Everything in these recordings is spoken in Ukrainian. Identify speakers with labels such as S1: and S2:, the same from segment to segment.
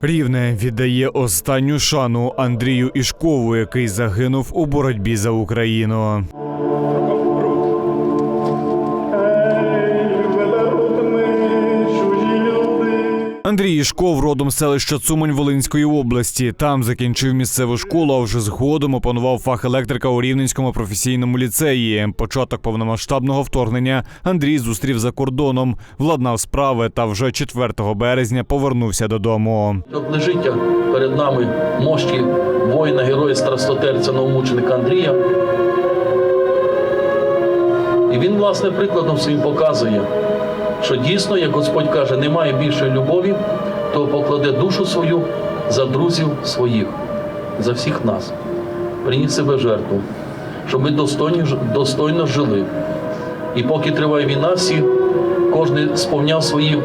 S1: Рівне віддає останню шану Андрію Ішкову, який загинув у боротьбі за Україну. Андрій Ішков родом з селища Цумань Волинської області. Там закінчив місцеву школу, а вже згодом опанував фах електрика у Рівненському професійному ліцеї. Початок повномасштабного вторгнення Андрій зустрів за кордоном, владнав справи та вже 4 березня повернувся додому.
S2: От лежить перед нами мощі воїна, героя страстотерця новомученика Андрія. І він, власне, прикладом своїм показує, що дійсно, як Господь каже, немає більшої любові, то покладе душу свою за друзів своїх, за всіх нас. Приніс себе жертву, щоб ми достойно, достойно жили. І поки триває війна, всі, кожен сповняв свої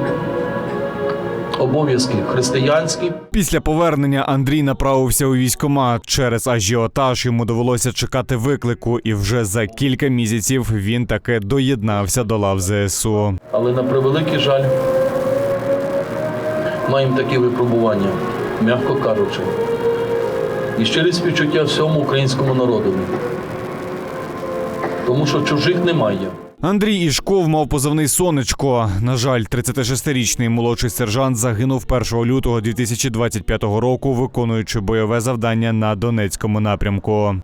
S2: обов'язки християнські.
S1: Після повернення Андрій направився у військкомат. Через ажіотаж йому довелося чекати виклику, і вже за кілька місяців він таки доєднався до лав ЗСУ.
S2: Але на превеликий жаль, маємо такі випробування, м'яко кажучи. І щирі співчуття всьому українському народу. Тому що чужих немає.
S1: Андрій Ішков мав позивний сонечко. На жаль, 36-річний молодший сержант загинув 1 лютого 2025 року, виконуючи бойове завдання на Донецькому напрямку.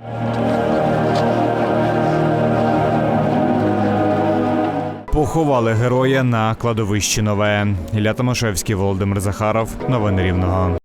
S1: Поховали героя на кладовищі нове. Ілля Томашевський, Володимир Захаров. Новини Рівного.